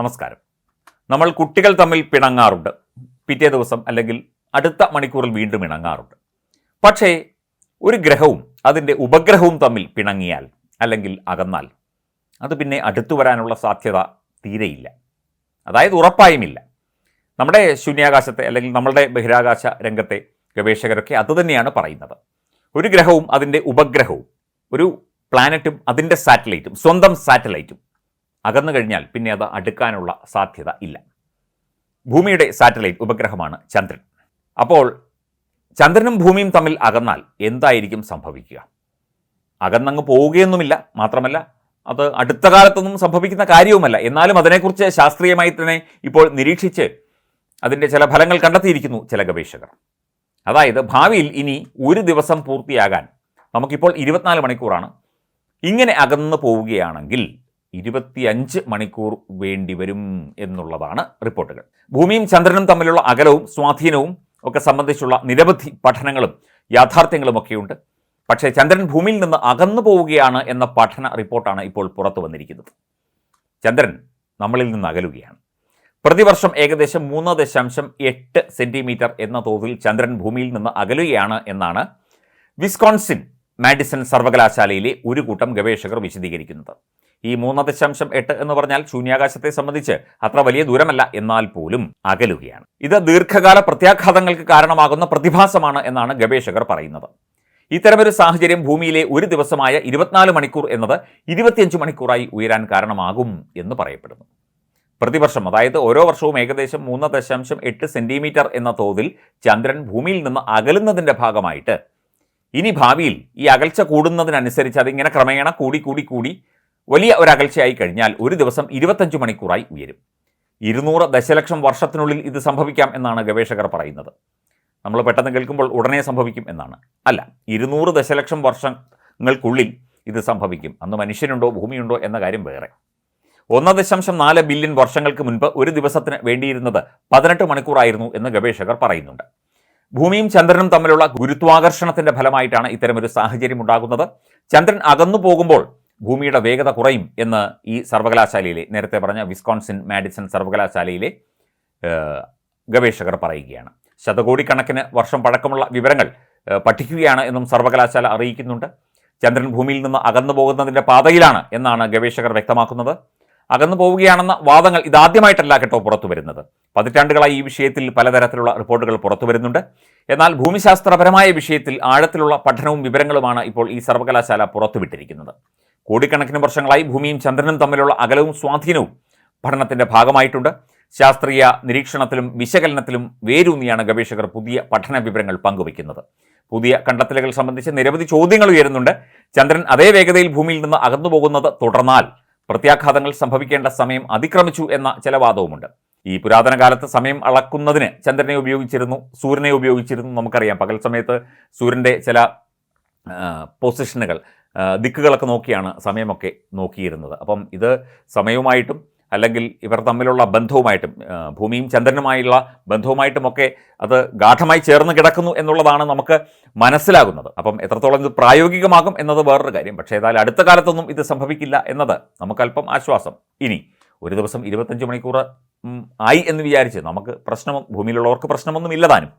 നമസ്കാരം. നമ്മൾ കുട്ടികൾ തമ്മിൽ പിണങ്ങാറുണ്ട്. പിറ്റേ ദിവസം അല്ലെങ്കിൽ അടുത്ത മണിക്കൂറിൽ വീണ്ടും ഇണങ്ങാറുണ്ട്. പക്ഷേ ഒരു ഗ്രഹവും അതിന്റെ ഉപഗ്രഹവും തമ്മിൽ പിണങ്ങിയാൽ അല്ലെങ്കിൽ അകന്നാൽ അത് പിന്നെ അടുത്തു വരാനുള്ള സാധ്യത തീരെയില്ല. അതായത് ഉറപ്പായുമില്ല. നമ്മുടെ ശൂന്യാകാശത്തെ അല്ലെങ്കിൽ നമ്മളുടെ ബഹിരാകാശ രംഗത്തെ ഗവേഷകരൊക്കെ അതുതന്നെയാണ് പറയുന്നത്. ഒരു ഗ്രഹവും അതിന്റെ ഉപഗ്രഹവും ഒരു പ്ലാനറ്റും അതിന്റെ സാറ്റലൈറ്റും സ്വന്തം സാറ്റലൈറ്റും അകന്നു കഴിഞ്ഞാൽ പിന്നെ അത് അടുക്കാനുള്ള സാധ്യത ഇല്ല. ഭൂമിയുടെ സാറ്റലൈറ്റ് ഉപഗ്രഹമാണ് ചന്ദ്രൻ. അപ്പോൾ ചന്ദ്രനും ഭൂമിയും തമ്മിൽ അകന്നാൽ എന്തായിരിക്കും സംഭവിക്കുക? അകന്നങ്ങ് പോവുകയൊന്നുമില്ല. മാത്രമല്ല അത് അടുത്ത കാലത്തൊന്നും സംഭവിക്കുന്ന കാര്യവുമല്ല. എന്നാലും അതിനെക്കുറിച്ച് ശാസ്ത്രീയമായി തന്നെ ഇപ്പോൾ നിരീക്ഷിച്ച് അതിന്റെ ചില ഫലങ്ങൾ കണ്ടെത്തിയിരിക്കുന്നു ചില ഗവേഷകർ. അതായത് ഭാവിയിൽ ഇനി ഒരു ദിവസം പൂർത്തിയാകാൻ നമുക്കിപ്പോൾ ഇരുപത്തിനാല് മണിക്കൂറാണ്. ഇങ്ങനെ അകന്നു പോവുകയാണെങ്കിൽ ഇരുപത്തിയഞ്ച് മണിക്കൂർ വേണ്ടി വരും എന്നുള്ളതാണ് റിപ്പോർട്ടുകൾ. ഭൂമിയും ചന്ദ്രനും തമ്മിലുള്ള അകലവും സ്വാധീനവും ഒക്കെ സംബന്ധിച്ചുള്ള നിരവധി പഠനങ്ങളും യാഥാർത്ഥ്യങ്ങളും ഒക്കെയുണ്ട്. പക്ഷേ ചന്ദ്രൻ ഭൂമിയിൽ നിന്ന് അകന്നു പോവുകയാണ് എന്ന പഠന റിപ്പോർട്ടാണ് ഇപ്പോൾ പുറത്തു വന്നിരിക്കുന്നത്. ചന്ദ്രൻ നമ്മളിൽ നിന്ന് അകലുകയാണ്. പ്രതിവർഷം ഏകദേശം മൂന്ന് ദശാംശം എട്ട് സെന്റിമീറ്റർ എന്ന തോതിൽ ചന്ദ്രൻ ഭൂമിയിൽ നിന്ന് അകലുകയാണ് എന്നാണ് വിസ്കോൺസിൻ മാഡിസൺ സർവകലാശാലയിലെ ഒരു കൂട്ടം ഗവേഷകർ വിശദീകരിക്കുന്നത്. ഈ മൂന്ന് ദശാംശം എട്ട് എന്ന് പറഞ്ഞാൽ ശൂന്യാകാശത്തെ സംബന്ധിച്ച് അത്ര വലിയ ദൂരമല്ല. എന്നാൽ പോലും അകലുകയാണ്. ഇത് ദീർഘകാല പ്രത്യാഘാതങ്ങൾക്ക് കാരണമാകുന്ന പ്രതിഭാസമാണ് എന്നാണ് ഗവേഷകർ പറയുന്നത്. ഇത്തരമൊരു സാഹചര്യം ഭൂമിയിലെ ഒരു ദിവസമായ ഇരുപത്തിനാല് മണിക്കൂർ എന്നത് ഇരുപത്തിയഞ്ച് മണിക്കൂറായി ഉയരാൻ കാരണമാകും എന്ന് പറയപ്പെടുന്നു. പ്രതിവർഷം അതായത് ഓരോ വർഷവും ഏകദേശം മൂന്ന് ദശാംശം എട്ട് സെന്റിമീറ്റർ എന്ന തോതിൽ ചന്ദ്രൻ ഭൂമിയിൽ നിന്ന് അകലുന്നതിന്റെ ഭാഗമായിട്ട് ഇനി ഭാവിയിൽ ഈ അകൽച്ച കൂടുന്നതിനനുസരിച്ച് അതിങ്ങനെ ക്രമേണ കൂടി കൂടി കൂടി വലിയ അകൽച്ചയായി കഴിഞ്ഞാൽ ഒരു ദിവസം ഇരുപത്തഞ്ച് മണിക്കൂറായി ഉയരും. ഇരുന്നൂറ് ദശലക്ഷം വർഷത്തിനുള്ളിൽ ഇത് സംഭവിക്കാം എന്നാണ് ഗവേഷകർ പറയുന്നത്. നമ്മൾ പെട്ടെന്ന് കേൾക്കുമ്പോൾ ഉടനെ സംഭവിക്കും എന്നാണ്. അല്ല ഇരുന്നൂറ് ദശലക്ഷം വർഷങ്ങൾക്കുള്ളിൽ ഇത് സംഭവിക്കും. അന്ന് മനുഷ്യനുണ്ടോ ഭൂമിയുണ്ടോ എന്ന കാര്യം വേറെ. ഒന്ന് ദശാംശം നാല് ബില്യൺ വർഷങ്ങൾക്ക് മുൻപ് ഒരു ദിവസത്തിന് വേണ്ടിയിരുന്നത് പതിനെട്ട് മണിക്കൂറായിരുന്നു എന്ന് ഗവേഷകർ പറയുന്നുണ്ട്. ഭൂമിയും ചന്ദ്രനും തമ്മിലുള്ള ഗുരുത്വാകർഷണത്തിന്റെ ഫലമായിട്ടാണ് ഇത്തരമൊരു സാഹചര്യം ഉണ്ടാകുന്നത്. ചന്ദ്രൻ അകന്നു പോകുമ്പോൾ ഭൂമിയുടെ വേഗത കുറയും എന്ന് ഈ സർവകലാശാലയിലെ നേരത്തെ പറഞ്ഞ വിസ്കോൺസിൻ മാഡിസൺ സർവകലാശാലയിലെ ഗവേഷകർ പറയുകയാണ്. ശതകോടിക്കണക്കിന് വർഷം പഴക്കമുള്ള വിവരങ്ങൾ പഠിക്കുകയാണ് എന്നും സർവകലാശാല അറിയിക്കുന്നുണ്ട്. ചന്ദ്രൻ ഭൂമിയിൽ നിന്ന് അകന്നു പോകുന്നതിന്റെ പാതയിലാണ് എന്നാണ് ഗവേഷകർ വ്യക്തമാക്കുന്നത്. അകന്നു പോവുകയാണെന്ന വാദങ്ങൾ ഇതാദ്യമായിട്ടല്ല കേട്ടോ പുറത്തു വരുന്നത്. പതിറ്റാണ്ടുകളായി ഈ വിഷയത്തിൽ പലതരത്തിലുള്ള റിപ്പോർട്ടുകൾ പുറത്തു വരുന്നുണ്ട്. എന്നാൽ ഭൂമിശാസ്ത്രപരമായ വിഷയത്തിൽ ആഴത്തിലുള്ള പഠനവും വിവരങ്ങളുമാണ് ഇപ്പോൾ ഈ സർവകലാശാല പുറത്തുവിട്ടിരിക്കുന്നത്. കോടിക്കണക്കിന് വർഷങ്ങളായി ഭൂമിയും ചന്ദ്രനും തമ്മിലുള്ള അകലവും സ്വാധീനവും പഠനത്തിന്റെ ഭാഗമായിട്ടുണ്ട്. ശാസ്ത്രീയ നിരീക്ഷണത്തിലും വിശകലനത്തിലും വേരൂന്നിയാണ് ഗവേഷകർ പുതിയ പഠന വിവരങ്ങൾ പങ്കുവയ്ക്കുന്നത്. പുതിയ കണ്ടെത്തലുകൾ സംബന്ധിച്ച് നിരവധി ചോദ്യങ്ങൾ ഉയരുന്നുണ്ട്. ചന്ദ്രൻ അതേ വേഗതയിൽ ഭൂമിയിൽ നിന്ന് അകന്നുപോകുന്നത് തുടർന്നാൽ പ്രത്യാഘാതങ്ങൾ സംഭവിക്കേണ്ട സമയം അതിക്രമിച്ചു എന്ന ചില വാദവുമുണ്ട് ഈ പുരാതന കാലത്ത് സമയം അളക്കുന്നതിന് ചന്ദ്രനെ ഉപയോഗിച്ചിരുന്നു സൂര്യനെ ഉപയോഗിച്ചിരുന്നു നമുക്കറിയാം. പകൽ സമയത്ത് സൂര്യന്റെ ചില പൊസിഷനുകൾ ദിക്കുകളൊക്കെ നോക്കിയാണ് സമയമൊക്കെ നോക്കിയിരുന്നത്. അപ്പം ഇത് സമയവുമായിട്ടും അല്ലെങ്കിൽ ഇവർ തമ്മിലുള്ള ബന്ധവുമായിട്ടും ഭൂമിയും ചന്ദ്രനുമായുള്ള ബന്ധവുമായിട്ടുമൊക്കെ അത് ഗാഠമായി ചേർന്ന് കിടക്കുന്നു എന്നുള്ളതാണ് നമുക്ക് മനസ്സിലാകുന്നത്. അപ്പം എത്രത്തോളം ഇത് പ്രായോഗികമാകും എന്നത് വേറൊരു കാര്യം. പക്ഷേ ഏതായാലും അടുത്ത കാലത്തൊന്നും ഇത് സംഭവിക്കില്ല എന്നത് നമുക്കല്പം ആശ്വാസം. ഇനി ഒരു ദിവസം ഇരുപത്തഞ്ച് മണിക്കൂർ ആയി എന്ന് വിചാരിച്ച് നമുക്ക് പ്രശ്നം ഭൂമിയിലുള്ളവർക്ക് പ്രശ്നമൊന്നും ഇല്ലതാനും